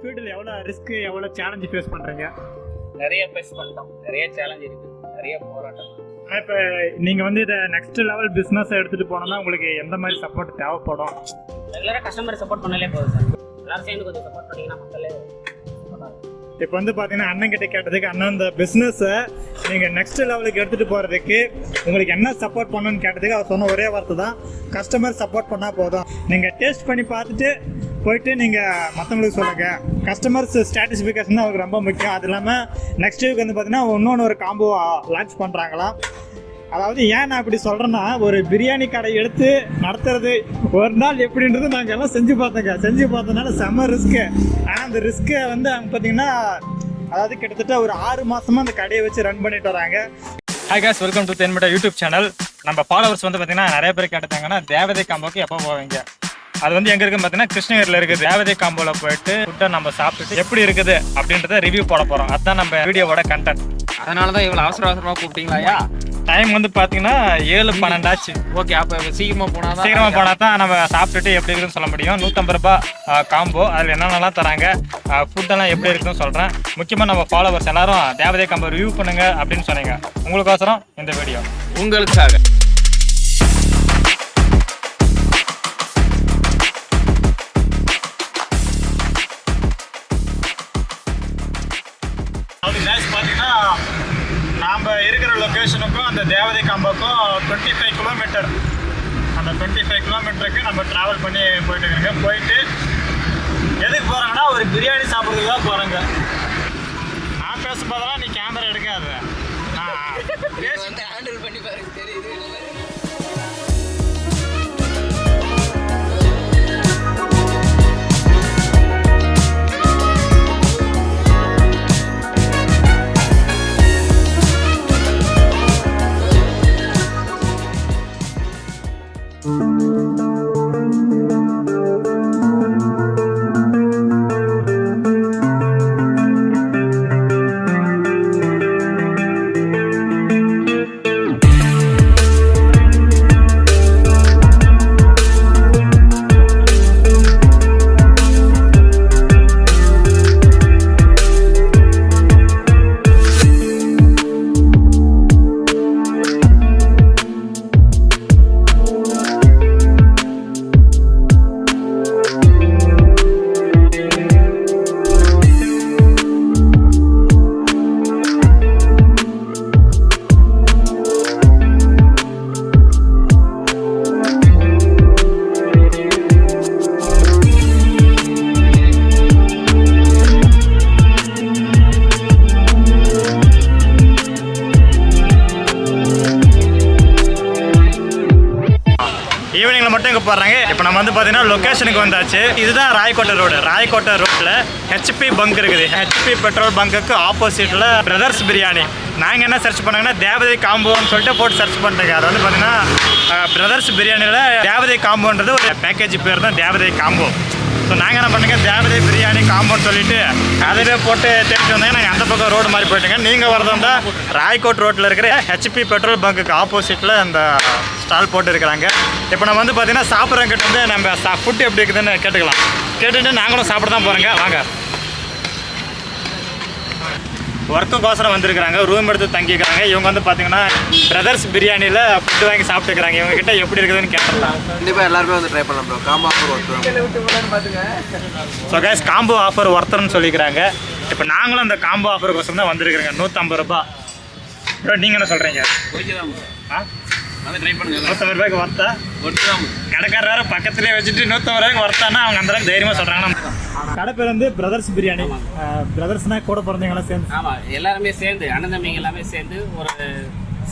ஃபீல்டில் எவ்வளோ ரிஸ்க் எவ்வளோ சேலஞ்சு ஃபேஸ் பண்ணுறீங்க நிறைய ஃபேஸ் பண்ணிட்டோம். நிறைய சேலஞ்ச் இருக்கு. நிறைய போராட்டம். இப்போ நீங்கள் வந்து இதை நெக்ஸ்ட் லெவல் பிஸ்னஸ் எடுத்துகிட்டு போனோம்னா உங்களுக்கு எந்த மாதிரி சப்போர்ட் தேவைப்படும்? ரெகுலராக கஸ்டமர் சப்போர்ட் பண்ணலே போதும் சார். எல்லாரும் சேர்ந்து கொஞ்சம் சப்போர்ட் பண்ணீங்கன்னா மக்களே. இப்போ வந்து பார்த்தீங்கன்னா அண்ணன் கிட்ட கேட்டதுக்கு அண்ணன் இந்த பிஸ்னஸை நீங்கள் நெக்ஸ்ட் லெவலுக்கு எடுத்துகிட்டு போகிறதுக்கு உங்களுக்கு என்ன சப்போர்ட் பண்ணணும்னு கேட்டதுக்கு அவர் சொன்ன ஒரே வார்த்தை தான் கஸ்டமர் சப்போர்ட் பண்ணால் போதும். நீங்கள் டேஸ்ட் பண்ணி பார்த்துட்டு போயிட்டு நீங்கள் மற்றவங்களுக்கு சொல்லுங்கள் கஸ்டமர்ஸ் ஸ்டாட்டிஸ்ஃபிகேஷன் அவருக்கு ரொம்ப முக்கியம். அது இல்லாமல் நெக்ஸ்ட் வீக் வந்து பார்த்தீங்கன்னா இன்னொன்று ஒரு காம்போ லான்ச் பண்ணுறாங்களாம் அதாவது ஏன் நான் இப்படி சொல்கிறேன்னா ஒரு பிரியாணி கடை எடுத்து நடத்துறது ஒரு நாள் எப்படின்றது நாங்கள் எல்லாம் செஞ்சு பார்த்தோங்க. செஞ்சு பார்த்ததுனால செம்ம ரிஸ்க்கு ஆனால் அந்த ரிஸ்க்கை வந்து அவங்க பார்த்தீங்கன்னா அதாவது கிட்டத்தட்ட ஒரு ஆறு மாதமாக அந்த கடையை வச்சு ரன் பண்ணிட்டு வராங்க. ஹாய் காஸ் வெல்கம் டு தென்மட்டா யூடியூப் சேனல் நம்ம ஃபாலோவர்ஸ் வந்து பார்த்தீங்கன்னா நிறைய பேர் கேட்டுட்டாங்கன்னா தேவதை காம்போக்கு எப்போ போவீங்க? அது வந்து எங்க இருக்குன்னு பார்த்தீங்கன்னா கிருஷ்ணகிரியில் இருக்குது. தேவதை காம்போல போயிட்டு ஃபுட்டை நம்ம சாப்பிட்டுட்டு எப்படி இருக்குது அப்படின்றத ரிவ்யூ போட போகிறோம் அதுதான் நம்ம வீடியோவோட கண்டென்ட் அதனால தான் இவ்வளோ அவசர அவசரமா கூப்பிட்டீங்களாயா டைம் வந்து பார்த்தீங்கன்னா ஏழு பன்னெண்டாச்சு. ஓகே அப்போ சீக்கிரமா போனா தான் சீக்கிரமா போனா தான் நம்ம சாப்பிட்டுட்டு எப்படி இருக்குன்னு சொல்ல முடியும். நூற்றம்பது ரூபாய் காம்போ அதில் என்னென்னலாம் தராங்க ஃபுட்டெல்லாம் எப்படி இருக்குன்னு சொல்கிறேன் முக்கியமாக நம்ம ஃபாலோவர்ஸ் எல்லாரும் தேவதை காம்போ ரிவ்யூ பண்ணுங்க அப்படின்னு சொன்னீங்க. உங்களுக்கோசரம் இந்த வீடியோ உங்களுக்காக. லொக்கேஷனுக்கும் அந்த தேவதை காம்போக்கும் டுவெண்ட்டி ஃபைவ் கிலோமீட்டர் அந்த டுவெண்ட்டி ஃபைவ் கிலோமீட்டருக்கு நம்ம ட்ராவல் பண்ணி போயிட்டு இருக்கோங்க. போயிட்டு எதுக்கு போகிறாங்கன்னா ஒரு பிரியாணி சாப்பிட்றதுக்கு தான் போகிறாங்க போடுறாங்க. இப்போ நம்ம வந்து பார்த்தீங்கன்னா லொக்கேஷனுக்கு வந்தாச்சு. இதுதான் ராயக்கோட்டை ரோடு ராயக்கோட்டை ரோட்டில் ஹெச்பி பங்க் இருக்குது. ஹெச்பி பெட்ரோல் பங்குக்கு ஆப்போசிட்டில் பிரதர்ஸ் பிரியாணி நாங்கள் என்ன சர்ச் பண்ணாங்கன்னா தேவதை காம்போன்னு சொல்லிட்டு போட்டு சர்ச் பண்ணுறேங்க அது வந்து பார்த்தீங்கன்னா பிரதர்ஸ் பிரியாணியில் தேவதை காம்போன்றது ஒரு பேக்கேஜ் பேர் தான் தேவதை காம்போ ஸோ நாங்கள் என்ன பண்ணுங்க? தேவதை பிரியாணி காம்போன்னு சொல்லிட்டு அதுவே போட்டு தெரிஞ்சு வந்தாங்க. நாங்கள் அந்த பக்கம் ரோடு மாதிரி போயிட்டுங்க. நீங்கள் வரதா ராய்கோட் ரோட்டில் இருக்கிற ஹெச்பி பெட்ரோல் பங்க்குக்கு ஆப்போசிட்டில் அந்த ஸ்டால் போட்டு இருக்கிறாங்க இப்போ நம்ம வந்து பார்த்தீங்கன்னா சாப்பிட்றவங்கிட்ட வந்து நம்ம சா ஃபுட் எப்படி இருக்குதுன்னு கேட்டுக்கலாம். கேட்டுட்டு நாங்களும் சாப்பிட தான் போகிறோங்க வாங்க. ஒர்க்குக்கோசரம் வந்திருக்கிறாங்க. ரூம் எடுத்து தங்கிக்கிறாங்க. இவங்க வந்து பார்த்தீங்கன்னா பிரதர்ஸ் பிரியாணியில் ஃபுட்டு வாங்கி சாப்பிட்டுக்கிறாங்க. இவங்க கிட்ட எப்படி இருக்குதுன்னு கேட்டுடலாம் கண்டிப்பா எல்லாருமே வந்து ட்ரை பண்ணலாம் bro combo offer worth so guys combo offer ஒருத்தர்னு சொல்லிக்கிறாங்க. இப்போ நாங்களும் அந்த காம்போ ஆஃபருக்கோசரம் தான் வந்திருக்கிறோங்க. நூற்றம்பது ரூபாய். ப்ரோ நீங்கள் என்ன சொல்கிறீங்க ஆ? அதை ட்ரை பண்ணுங்க. நூற்றம்பது ரூபாய்க்கு ஒர்த்தா கடைக்காரர் வேறு பக்கத்துலேயே வச்சுட்டு நூற்றம்பது ரூபாய்க்கு ஒர்த்தானா அவங்க அந்த அளவுக்கு தைரியமாக சொல்கிறாங்கன்னா கடை பேர் வந்து பிரதர்ஸ் பிரியாணி பிரதர்ஸ்னால் கூட பிறந்தவங்களாம் சேர்ந்து. ஆமா எல்லாருமே சேர்ந்து அண்ணன் தம்பிங்க எல்லாமே சேர்ந்து ஒரு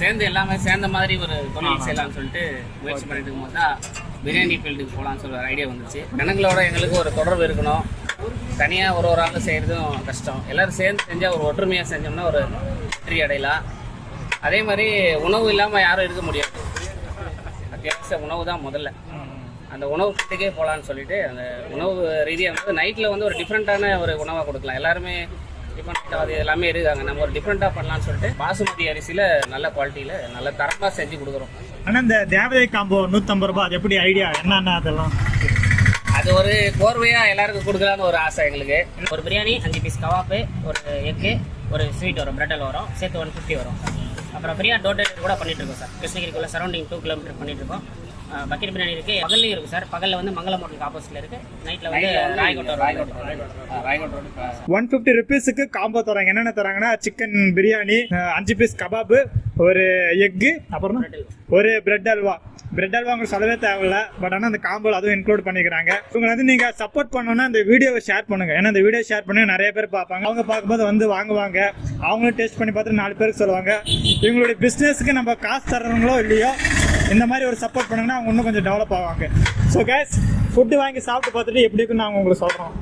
சேர்ந்து எல்லாமே சேர்ந்த மாதிரி ஒரு தொழில் செய்யலாம்னு சொல்லிட்டு முயற்சி பண்ணிட்டு இருக்கும்போது தான் பிரியாணி ஃபீல்டுக்கு போகலான்னு சொல்ல ஒரு ஐடியா வந்துச்சு. ஜனங்களோட எங்களுக்கு ஒரு தொடர்பு இருக்கணும். தனியாக ஒரு ஒரு ஆள் செய்கிறதும் கஷ்டம். எல்லாரும் சேர்ந்து செஞ்சால் ஒரு ஒற்றுமையாக செஞ்சோம்னா ஒரு வெற்றி அடையலாம். அதே மாதிரி உணவு இல்லாமல் யாரும் இருக்க முடியாது. அத்தியாவசிய உணவு தான் முதல்ல. அந்த உணவு ஃபுட்டுக்கே போகலான்னு சொல்லிட்டு அந்த உணவு ரீதியாக வந்து நைட்டில் வந்து ஒரு டிஃப்ரெண்ட்டான ஒரு உணவாக கொடுக்கலாம். எல்லாருமே டிஃப்ரெண்ட் அது எல்லாமே இருக்காங்க நம்ம ஒரு டிஃப்ரெண்ட்டாக பண்ணலாம்னு சொல்லிட்டு பாசுமதி அரிசியில் நல்ல குவாலிட்டியில் நல்ல தரமாக செஞ்சு கொடுக்குறோம். ஆனால் இந்த தேவதை காம்போ நூற்றம்பது ரூபாய் அது எப்படி ஐடியா என்னென்ன அதெல்லாம்? அது ஒரு கோர்வையா எல்லாருக்கும் கொடுக்கலான்னு ஒரு ஆசை எங்களுக்கு. ஒரு பிரியாணி அஞ்சு பீஸ் கவாப்பு ஒரு எக்கு ஒரு ஸ்வீட் வரும் பிரெட் அல்வா வரும் சேர்த்து ஒன் ஃபிஃப்டி வரும். அப்புறம் ஃப்ரீயாக டோர் டெலிவரி கூட பண்ணிட்டு இருக்கோம் சார். கிருஷ்ணகிரிக்குள்ள சரௌண்டிங் டூ கிலோமீட்டர் பண்ணிட்டு இருக்கோம் அஹ் பக்கெட் பிரியாணி இருக்கு. பகல்லையும் இருக்கு சார். பகல்ல வந்து மங்களம் ஹோட்டலுக்கு ஆப்போசிட்ல இருக்கு. நைட்ல வந்து Rayakottai Rayakot Rayakot road. One fifty ருபீஸுக்கு combo தராங்க என்னென்ன தராங்கன்னா சிக்கன் பிரியாணி அஞ்சு பீஸ் கபாபு ஒரு எக்கு அப்புறம் ஒரு பிரெட் அல்வா. பிரெட் அல்வா உங்களுக்கு சொல்லவே தேவையில்ல. பட் ஆனால் அந்த காம்போல அதுவும் இன்க்ளூட் பண்ணிக்கிறாங்க. இவங்க வந்து நீங்கள் சப்போர்ட் பண்ணணும்னா இந்த வீடியோவை ஷேர் பண்ணுங்க. ஏன்னா இந்த வீடியோ ஷேர் பண்ணி நிறைய பேர் பார்ப்பாங்க. அவங்க பார்க்கும்போது வந்து வாங்குவாங்க. அவங்களும் டேஸ்ட் பண்ணி பார்த்துட்டு நாலு பேருக்கு சொல்லுவாங்க. இவங்களுடைய பிஸ்னஸ்க்கு நம்ம காசு தர்றவங்களோ இல்லையோ இந்த மாதிரி ஒரு சப்போர்ட் பண்ணுங்கன்னா அவங்க இன்னும் கொஞ்சம் டெவலப் ஆவாங்க. ஸோ கேஸ் ஃபுட்டு வாங்கி சாப்பிட்டு பார்த்துட்டு எப்படி இருக்குன்னு நாங்கள் உங்களுக்கு சொல்கிறோம்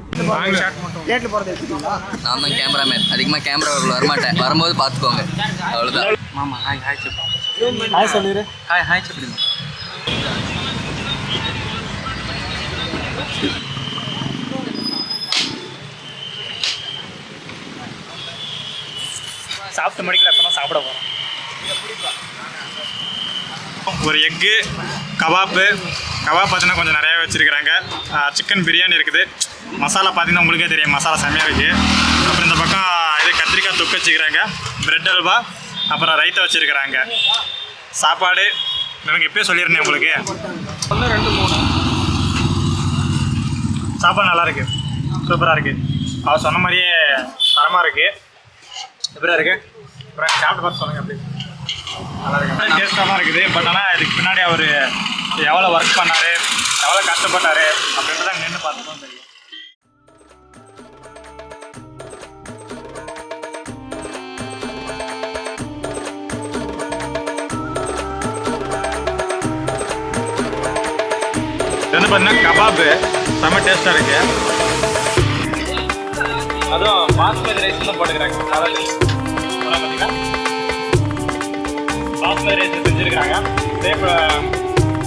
கேட்டில் போகிறது எடுத்துக்கீங்களா நான் தான் கேமராமேன் அதிகமாக கேமரா வரமாட்டேன். வரும்போது பார்த்துக்கோங்க. அவ்வளோதான் மாமா ஹாய் ஹாய் சொல்லிடு ஹாய் ஹாய் செப்பிடுங்க சாப்பிட்டு முடிக்கல இப்போ தான் சாப்பிட போகிறோம் ஒரு எக்கு கபாப்பு. கபாப் பார்த்தீங்கன்னா கொஞ்சம் நிறையா வச்சுருக்கிறாங்க. சிக்கன் பிரியாணி இருக்குது. மசாலா பார்த்தீங்கன்னா உங்களுக்கே தெரியும். மசாலா செம்மையாக இருக்குது அப்புறம் இந்த பக்கம் இது கத்திரிக்காய் தொக்கு வச்சுக்கிறாங்க ப்ரெட் அல்வா அப்புறம் ரைத்தா வச்சுருக்கிறாங்க. சாப்பாடு எனக்கு எப்பயே சொல்லியிருந்தேன் உங்களுக்கு. ஒன்று ரெண்டு மூணு சாப்பாடு நல்லா இருக்கு. சூப்பராக இருக்குது அவர் சொன்ன மாதிரியே தரமாக இருக்குது எப்படியா இருக்குது அப்புறம் சாப்பிட்டு பார்த்து சொல்லுங்கள் அப்படி நல்லா இருக்கு. டேஸ்ட்டாக தான் இருக்குது. பட் ஆனால் இதுக்கு பின்னாடி அவர் எவ்வளோ ஒர்க் பண்ணார் எவ்வளோ கஷ்டப்பட்டார் அப்படின்றத நின்று பார்த்துக்கோன்னு தெரியும். பண்ண கபாபு. செம்ம டேஸ்ட்டாக இருக்கு. அதுவும் பாஸ்மதி ரைஸ் தான் போட்டுக்கிறாங்க. சாதா பார்த்தீங்கன்னா பாஸ்மதி ரைஸ் செஞ்சுருக்காங்க அதே இப்போ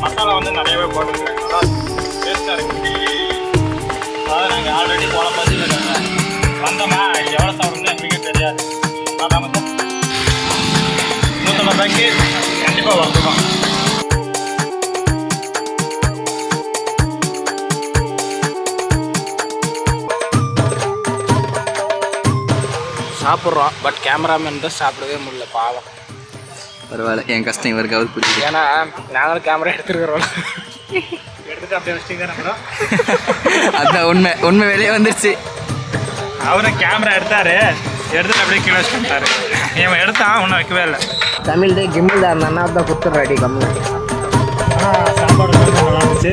மசாலா வந்து நிறையவே போட்டுருக்காங்க. நல்லா டேஸ்ட்டாக இருக்கு. அதாவது நாங்கள் ஆல்ரெடி போன மாதிரி இருக்காங்க வந்தோமா? எவ்வளோ சாப்பிடணும் எங்களுக்கே தெரியாது. அதான் நூற்றம்பது ரூபாய்க்கு கண்டிப்பாக வந்துடும் சாப்பிட்றோம். பட் கேமராமேன் தான் சாப்பிடவே முடியல பாவம். பரவாயில்ல என் கஷ்டம் இவருக்காவது புரியுது ஏன்னா நாங்களும் கேமரா எடுத்துருக்குறோம் எடுத்துட்டு அப்படியே வச்சுட்டு தான் அதான் உண்மை உண்மை வெளியே வந்துருச்சு. அவரும் கேமரா எடுத்தாரு. எடுத்துட்டு அப்படியே கீழே வச்சுட்டாரு இவன் எடுத்தான் ஒன்றும் வைக்கவே இல்லை. தமிழ் கிம்பிள் தான் அந்த அண்ணா தான் கொடுத்துட்றா அடி கம்மி சாப்பாடு நல்லா இருந்துச்சு.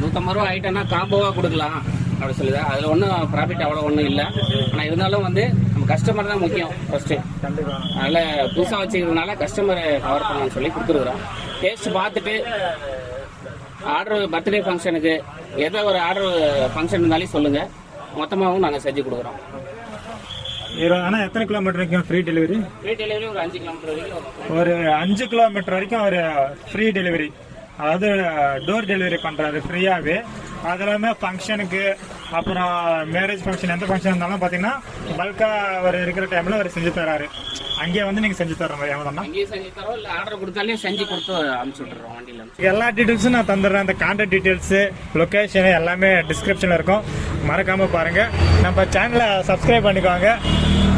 நூற்றம்பது ரூபா ஐட்டம்னா காம்போவாக கொடுக்கலாம். அப்படி சொல்லுது. அதில் ஒன்றும் ப்ராஃபிட் அவ்வளோ ஒன்றும் இல்லை. ஆனால் இருந்தாலும் வந்து நம்ம கஸ்டமர் தான் முக்கியம் ஃபஸ்ட்டு அதனால் புதுசாக வச்சுக்கிறதுனால கஸ்டமரை கவர் பண்ணலாம்னு சொல்லி கொடுத்துருக்குறோம். டேஸ்ட் பார்த்துட்டு ஆர்டர் பர்த்டே ஃபங்க்ஷனுக்கு ஏதோ ஒரு ஆர்டர் ஃபங்க்ஷன் இருந்தாலும் சொல்லுங்கள் மொத்தமாகவும் நாங்கள் செஞ்சு கொடுக்குறோம். ஆனால் எத்தனை கிலோமீட்டர் வரைக்கும் ஃப்ரீ டெலிவரி ஃப்ரீ டெலிவரி ஒரு அஞ்சு கிலோமீட்டர் வரைக்கும். ஒரு அஞ்சு கிலோமீட்டர் வரைக்கும் ஒரு ஃப்ரீ டெலிவரி அதாவது டோர் டெலிவரி பண்ணுறாரு ஃப்ரீயாகவே அது இல்லாமல் ஃபங்க்ஷனுக்கு அப்புறம் மேரேஜ் ஃபங்க்ஷன் எந்த ஃபங்க்ஷன் இருந்தாலும் பார்த்தீங்கன்னா பல்காக அவர் இருக்கிற டைமில் அவர் செஞ்சு தராரு. அங்கேயே வந்து நீங்கள் செஞ்சு தர மாதிரி எவ்வளோண்ணா அங்கேயும் செஞ்சு தரோம் இல்லை ஆர்டர் கொடுத்தாலே செஞ்சு கொடுத்து அனுப்பிச்சி விட்டுறோம் வண்டியில் எல்லா டீட்டெயில்ஸும் நான் தந்துடுறேன். அந்த கான்டாக்ட் டீட்டெயில்ஸு லொக்கேஷனு எல்லாமே டிஸ்கிரிப்ஷனில் இருக்கும். மறக்காமல் பாருங்கள் நம்ம சேனலை சப்ஸ்கிரைப் பண்ணிக்கோங்க.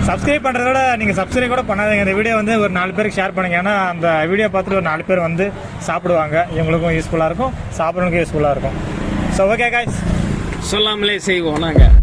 சப்ஸ்கிரைப் பண்ணுறத விட நீங்கள் சப்ஸ்கிரைப் கூட பண்ணாதீங்க. இந்த வீடியோ வந்து ஒரு நாலு பேருக்கு ஷேர் பண்ணுங்க. ஏன்னா அந்த வீடியோ பார்த்துட்டு ஒரு நாலு பேர் வந்து சாப்பிடுவாங்க. இவங்களுக்கும் யூஸ்ஃபுல்லாக இருக்கும். சாப்பிட்றவங்களுக்கும் யூஸ்ஃபுல்லாக இருக்கும். ஸோ ஓகே காய்ஸ் சொல்லாமலே செய்வோம் நாங்கள்